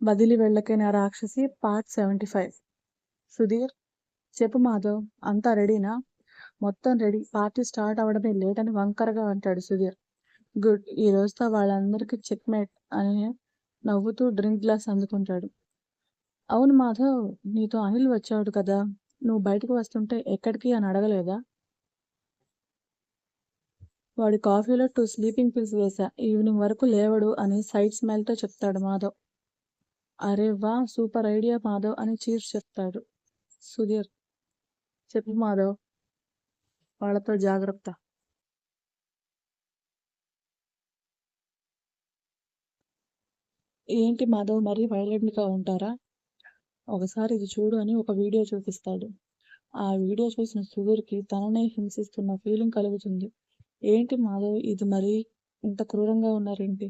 వదిలి వెళ్ళకైన రాక్షసి part seventy five. Sudheer చెప్పు మాధవ్ అంతా రెడీనా? మొత్తం రెడీ. పార్టీ స్టార్ట్ అవ్వడమే లేట్ అని వంకరగా అంటాడు సుధీర్. గుడ్. ఈ రోజుతో వాళ్ళందరికీ చెక్మేట్ అని నవ్వుతూ డ్రింక్ గ్లాస్ అందుకుంటాడు. అవును మాధవ్ నీతో అనిల్ వచ్చాడు కదా. నువ్వు బయటకు వస్తుంటే ఎక్కడికి అని అడగలేదా? వాడి కాఫీలో టూ స్లీపింగ్ పిల్స్ వేశా. ఈవినింగ్ వరకు లేవడు అని సైడ్ స్మైల్తో చెప్తాడు మాధవ్. అరే వా సూపర్ ఐడియా మాధవ్ అని చీర్స్ చెప్తాడు. సుధీర్ చెప్పు మాధవ్ వాళ్ళతో జాగ్రత్త. ఏంటి మాధవ్ మరీ వైలెంట్గా ఉంటారా? ఒకసారి ఇది చూడు అని ఒక వీడియో చూపిస్తాడు. ఆ వీడియో చూసిన సుధీర్కి తననే హింసిస్తున్న ఫీలింగ్ కలుగుతుంది. ఏంటి మాధవ్ ఇది మరీ ఇంత క్రూరంగా ఉన్నారేంటి?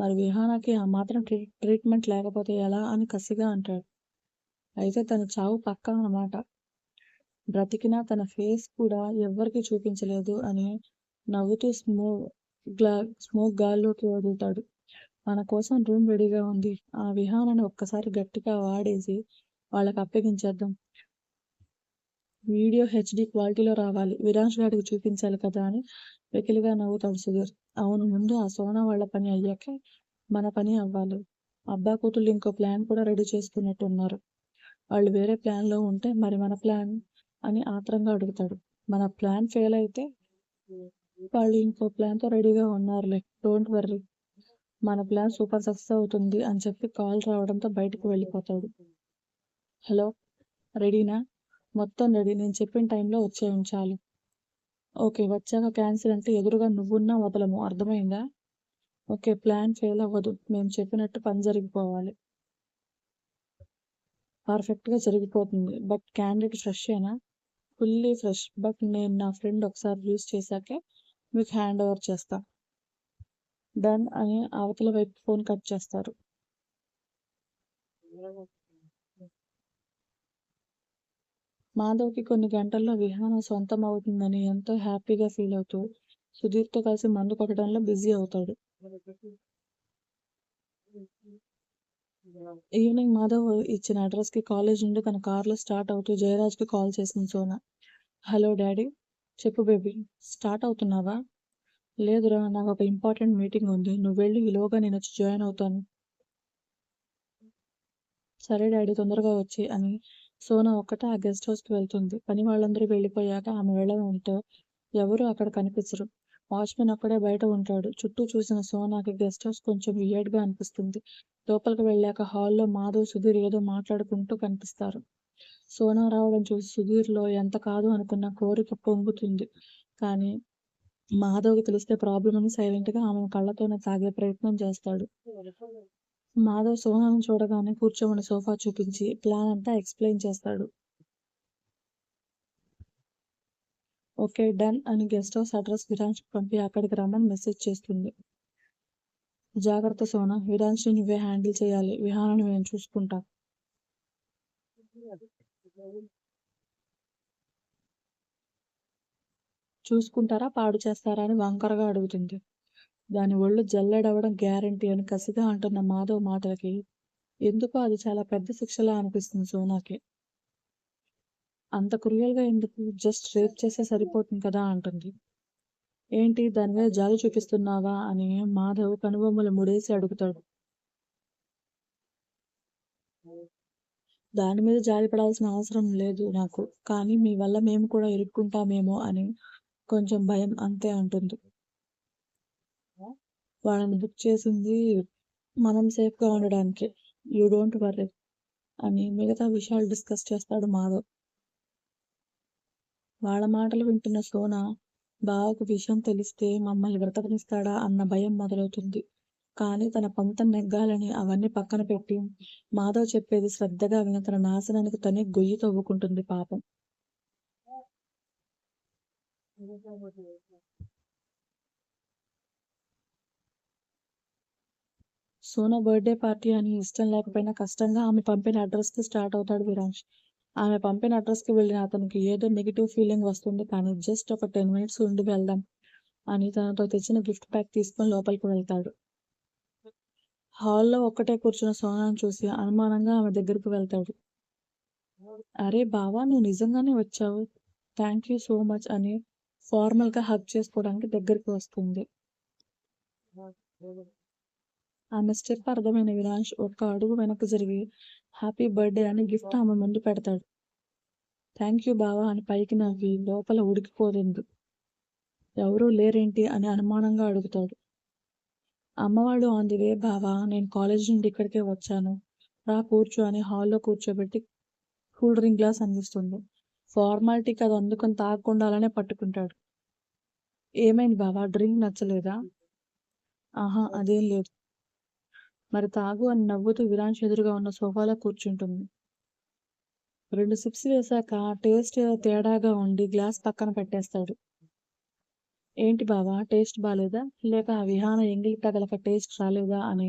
మరి విహానాకి ఆ మాత్రం ట్రీట్ ట్రీట్మెంట్ లేకపోతే ఎలా అని కసిగా అంటాడు. అయితే తన చావు పక్క అన్నమాట. బ్రతికినా తన ఫేస్ కూడా ఎవ్వరికి చూపించలేదు అని నవ్వుతూ స్మోక్ గ్లా స్మోక్ గాల్లోకి వదులుతాడు. మన కోసం రూమ్ రెడీగా ఉంది. ఆ విహానాన్ని ఒక్కసారి గట్టిగా వాడేసి వాళ్ళకి అప్పగించేద్దాం. వీడియో హెచ్డి క్వాలిటీలో రావాలి. విరాజ్ గారికి చూపించాలి కదా అని వెకిలిగా నవ్వుతాడు సుధీర్. అవును ముందు ఆ సోనా వాళ్ళ పని అయ్యాక మన పని అవ్వాలి. అబ్బా కూతుళ్ళు ఇంకో ప్లాన్ కూడా రెడీ చేసుకున్నట్టు ఉన్నారు వాళ్ళు వేరే ప్లాన్లో ఉంటే మరి మన ప్లాన్ అని ఆత్రంగా అడుగుతాడు. మన ప్లాన్ ఫెయిల్ అయితే వాళ్ళు ఇంకో ప్లాన్తో రెడీగా ఉన్నారులే. Don't worry. మన ప్లాన్ సూపర్ సక్సెస్ అవుతుంది అని చెప్పి కాల్ రావడంతో బయటకు వెళ్ళిపోతాడు. హలో రెడీనా? మొత్తం రెడీ. నేను చెప్పిన టైంలో వచ్చే ఉంచాలి ఓకే వచ్చాక క్యాన్సిల్ అంటే ఎదురుగా నువ్వున్నా వదలము. అర్థమైందా? ఓకే ప్లాన్ ఫెయిల్ అవ్వదు. మేము చెప్పినట్టు పని జరిగిపోవాలి. పర్ఫెక్ట్గా జరిగిపోతుంది. But candidate ఫ్రెషేనా? Fully fresh. But నేను నా ఫ్రెండ్ ఒకసారి యూస్ చేశాకే మీకు హ్యాండ్ ఓవర్ చేస్తా. డన్ అని అవతల వైపు ఫోన్ కట్ చేస్తారు. మాధవ్కి కొన్ని గంటల్లో విహానం సొంతం అవుతుందని ఎంతో హ్యాపీగా ఫీల్ అవుతూ సుధీర్తో కలిసి మందు కొట్టడంలో బిజీ అవుతాడు. ఈవినింగ్ మాధవ్ ఇచ్చిన అడ్రస్కి కాలేజ్ నుండి తన కార్లో స్టార్ట్ అవుతూ జయరాజ్కి కాల్ చేసింది సోనా. హలో డాడీ చెప్పు బేబీ స్టార్ట్ అవుతున్నావా? లేదురా నాకు ఒక ఇంపార్టెంట్ మీటింగ్ ఉంది. నువ్వు వెళ్ళి ఈలోగా నేను వచ్చి జాయిన్ అవుతాను. సరే డాడీ తొందరగా వచ్చి అని సోనా ఒక్కటే ఆ గెస్ట్ హౌస్కి వెళ్తుంది. పని వాళ్ళందరూ వెళ్ళిపోయాక ఆమె వెళ్ళడం ఉంటే ఎవరు అక్కడ కనిపించరు. వాచ్మెన్ ఒక్కడే బయట ఉంటాడు. చుట్టూ చూసిన సోనాకి గెస్ట్ హౌస్ కొంచెం గా అనిపిస్తుంది. లోపలికి వెళ్ళాక హాల్లో మాధవ్ సుధీర్ ఏదో మాట్లాడుకుంటూ కనిపిస్తారు. సోనా రావడం చూసి సుధీర్లో ఎంత కాదు అనుకున్న కోరిక పొంగుతుంది. కానీ మాధవ్కి తెలిస్తే ప్రాబ్లం అని సైలెంట్గా ఆమె కళ్ళతోనే తాగే ప్రయత్నం చేస్తాడు. మాధవ్ సోనాను చూడగానే కూర్చోమని సోఫా చూపించి ప్లాన్ అంతా ఎక్స్ప్లెయిన్ చేస్తాడు. ఓకే డన్ అని గెస్ట్ హౌస్ అడ్రస్ విరాన్స్కి పంపి అక్కడికి రమ్మని మెసేజ్ చేస్తుంది. జాగ్రత్త సోనా విరాన్స్ని నువ్వే హ్యాండిల్ చేయాలి. విహానాన్ని నేను చూసుకుంటా. చూసుకుంటారా? పాడు చేస్తారా? అని వంకరగా అడుగుతుంది. దాని ఒళ్ళు జల్లెడవడం గ్యారంటీ అని కసిగా అంటున్న మాధవ్ మాటలకి ఎందుకో అది చాలా పెద్ద శిక్షలా అనిపిస్తుంది సోనాకి. అంత క్రూయల్గా ఎందుకు? జస్ట్ రేప్ చేస్తే సరిపోతుంది కదా అంటుంది. ఏంటి దాని మీద జాలి చూపిస్తున్నావా అని మాధవ్ కనుబొమ్మలు ముడేసి అడుగుతాడు. దాని మీద జాలి పడాల్సిన అవసరం లేదు నాకు కానీ మీ వల్ల మేము కూడా ఇరుక్కుంటామేమో అని కొంచెం భయం అంతే అంటుంది. వాళ్ళని బుక్ చేసింది మనం సేఫ్గా ఉండడానికి. యూ డోంట్ వర్రీ అని మిగతా విషయాలు డిస్కస్ చేస్తాడు మాధవ్. వాళ్ళ మాటలు వింటున్న సోన బావకు విషయం తెలిస్తే మమ్మల్ని బ్రతకనిస్తాడా అన్న భయం మొదలవుతుంది. కానీ తన పంతం నెగ్గాలని అవన్నీ పక్కన పెట్టి మాధవ్ చెప్పేది శ్రద్ధగా విన తన నాశనానికి తనే గొయ్యి తవ్వుకుంటుంది పాపం. సోనా బర్త్డే పార్టీ అని ఇష్టం లేకపోయినా కష్టంగా ఆమె పంపిన అడ్రస్కి స్టార్ట్ అవుతాడు విరాంష్ ఆమె పంపిన అడ్రస్కి వెళ్ళిన అతనికి ఏదో నెగిటివ్ ఫీలింగ్ వస్తుంది కానీ జస్ట్ ఒక టెన్ మినిట్స్ ఉండి వెళ్దాం అని తనతో తెచ్చిన గిఫ్ట్ ప్యాక్ తీసుకొని లోపలికి వెళ్తాడు హాల్లో ఒక్కటే కూర్చున్న సోనాను చూసి అనుమానంగా ఆమె దగ్గరకు వెళ్తాడు. అరే బావా నువ్వు నిజంగానే వచ్చావు. థ్యాంక్ యూ సో మచ్ అని ఫార్మల్‌గా హగ్ చేసుకోవడానికి దగ్గరికి వస్తుంది. ఆమె స్టెప్ అర్థమైన వినాష్ ఒక్క అడుగు వెనక్కి జరిగి హ్యాపీ బర్త్‌డే అని గిఫ్ట్ ఆమె ముందు పెడతాడు. థ్యాంక్ యూ బావా అని పైకి నవ్వి లోపల ఉడికిపోతుంది. ఎవరూ లేరేంటి అని అనుమానంగా అడుగుతాడు. అమ్మవాడు ఆన్ ది వే బావా నేను కాలేజ్ నుండి ఇక్కడికే వచ్చాను. రా కూర్చో అని హాల్లో కూర్చోబెట్టి కూల్ డ్రింక్ గ్లాస్ అందిస్తుంది. ఫార్మాలిటీకి అది అందుకొని తాగకుండా అలానే పట్టుకుంటాడు. ఏమైంది బావా డ్రింక్ నచ్చలేదా? ఆహా! అదేం లేదు. మరి తాగు అని నవ్వుతూ విరాన్స్ ఎదురుగా ఉన్న సోఫాలో కూర్చుంటుంది. రెండు సిప్స్ వేశాక టేస్ట్ తేడాగా ఉండి గ్లాస్ పక్కన పెట్టేస్తాడు. ఏంటి బావా టేస్ట్ బాగాలేదా లేక ఆ విహాన ఎంగిలి తగలక టేస్ట్ రాలేదా? అని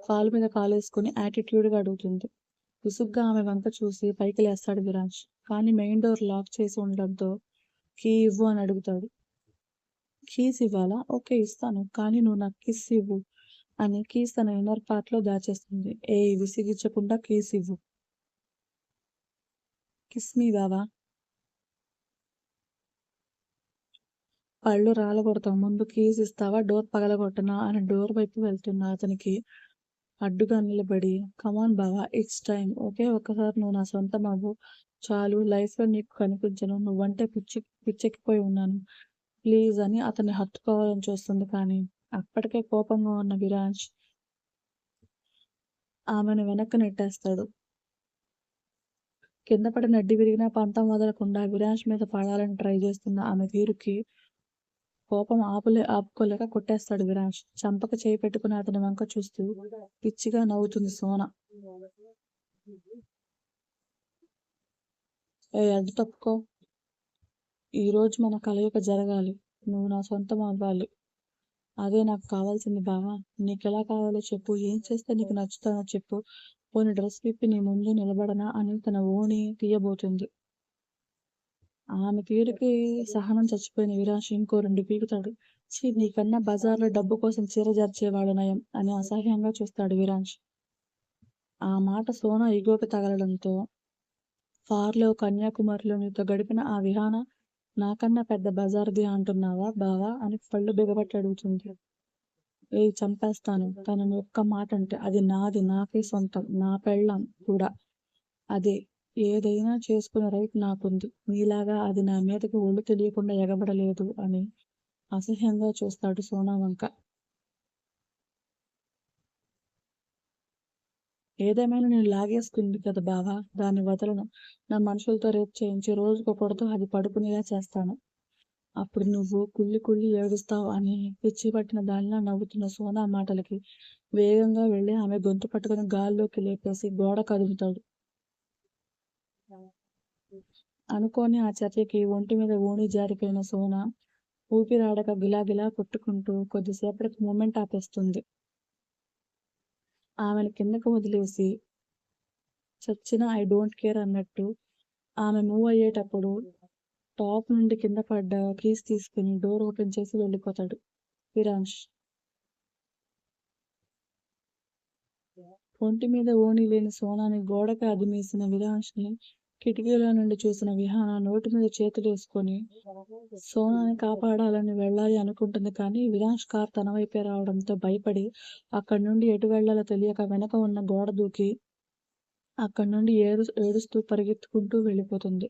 కాలు మీద కాలేసుకుని యాటిట్యూడ్‌గా అడుగుతుంది. విసుగ్గా ఆమె వంక చూసి పైకి లేస్తాడు విరాన్స్. కానీ మెయిన్ డోర్ లాక్ చేసి ఉండడంతో కీ ఇవ్వు అని అడుగుతాడు. కీస్ ఇవ్వాలా? ఓకే ఇస్తాను. కానీ నువ్వు నాకు కిస్ ఇవ్వు అని కీస్ తన ఇన్నర్ పార్ట్‌లో దాచేస్తుంది. ఏ విసిగించకుండా కీస్ ఇవ్వు. కిస్ మీ బావా. పళ్ళు రాలగొడతాం. ముందు కీస్ ఇస్తావా? డోర్ పగలగొట్టనా? అని డోర్ వైపు వెళ్తున్నా అతనికి అడ్డుగా నిలబడి కమాన్ బావా ఇట్స్ టైం ఒకే ఒక్కసారి నువ్వు నా సొంతం అవ్వు. చాలు లైఫ్‌లో నీకు కనిపించను. నువ్వంటే పిచ్చి పిచ్చెక్కిపోయి ఉన్నాను. ప్లీజ్ అని అతన్ని హత్తుకోవాలని చూస్తుంది కానీ అప్పటికే కోపంగా ఉన్న విరాజ్ ఆమెను వెనక్కి నెట్టేస్తాడు. కింద పడి నడ్డి విరిగినా పంతం వదలకుండా విరాజ్ మీద పడాలని ట్రై చేస్తున్న ఆమె తీరుకి కోపం ఆపులే ఆపుకోలేక కొట్టేస్తాడు విరాజ్. చంపక చేయి పెట్టుకుని అతని వంక చూస్తూ పిచ్చిగా నవ్వుతుంది సోన. ఏ అడ్డు తప్పుకో. ఈరోజు మన కలయిక జరగాలి. నువ్వు నా సొంతం అవ్వాలి. అదే నాకు కావాల్సింది బావా. నీకెలా కావాలో చెప్పు. ఏం చేస్తే నీకు నచ్చుతానో చెప్పు. పోనీ డ్రెస్ విప్పి నీ ముందు నిలబడనా అని తన ఓణి తీయబోతుంది. ఆమె తీరుకి సహనం చచ్చిపోయిన విరాష్ ఇంకో రెండు పీకుతాడు. చీ నీకన్నా బజార్‌లో డబ్బు కోసం చీర జార్చేవాడు నయం అని అసహ్యంగా చూస్తాడు విరాష్. ఆ మాట సోనా ఇగోకి తగలడంతో ఫార్‌లో కన్యాకుమారిలో నీతో గడిపిన ఆ విహాన నాకన్నా పెద్ద బజార్‌ది అంటున్నావా బావా అని పళ్ళు బిగబట్టి అడుగుతుంది. ఏ చంపేస్తాను. తనని ఒక్క మాటంటే అది నాది. నాకే సొంతం. నా పెళ్ళాం కూడా. అదే ఏదైనా చేసుకునే రైట్ నాకుంది. నీలాగా అది నా మీదకి ఒళ్ళు తెలియకుండా ఎగబడలేదు అని అసహ్యంగా చూస్తాడు సోనా వంక. ఏదేమైనా నేను లాగేసుకుంది కదా బావా! దాన్ని వదలను. నా మనుషులతో రేపు చేయించి రోజుకొకడితో అది పడుకునేలా చేస్తాను. అప్పుడు నువ్వు కుళ్ళి కుళ్ళి ఏడుస్తావు అని పిచ్చి పట్టిన దానిలా నవ్వుతున్న సోనా మాటలకి వేగంగా వెళ్ళి ఆమె గొంతు పట్టుకుని గాల్లోకి లేపేసి గోడ కదుపుతాడు. అనుకోని ఆ చర్యకి ఒంటి మీద ఓణి జారిపోయిన సోనా ఊపిరాడక గిలాగిలా కొట్టుకుంటూ కొద్దిసేపటికి మూమెంట్ ఆపేస్తుంది. ఆమెను కిందకు వదిలేసి చచ్చినా ఐ డోంట్ కేర్ అన్నట్టు ఆమె మూవ్ అయ్యేటప్పుడు టాప్ నుండి కింద పడ్డ కీస్ తీసుకుని డోర్ ఓపెన్ చేసి వెళ్ళిపోతాడు విరాంష్. ఒంటి మీద ఓణి లేని సోనాని గోడకి అదిమేసిన విరాంష్‌ని కిటికీలో నుండి చూసిన విహాన నోటి మీద చేతులు వేసుకొని సోనాని కాపాడాలని వెళ్ళాలి అనుకుంటుంది కానీ విరాష్ కార్ తన వైపే రావడంతో భయపడి అక్కడి నుండి ఎటు వెళ్ళాలో తెలియక వెనక ఉన్న గోడ దూకి అక్కడి నుండి ఏడు ఏడుస్తూ పరిగెత్తుకుంటూ వెళ్ళిపోతుంది.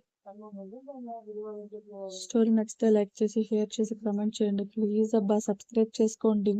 స్టోరీ నచ్చితే లైక్ చేసి, షేర్ చేసి, కమెంట్ చేయండి. ప్లీజ్ అబ్బా! సబ్స్క్రైబ్ చేసుకోండి.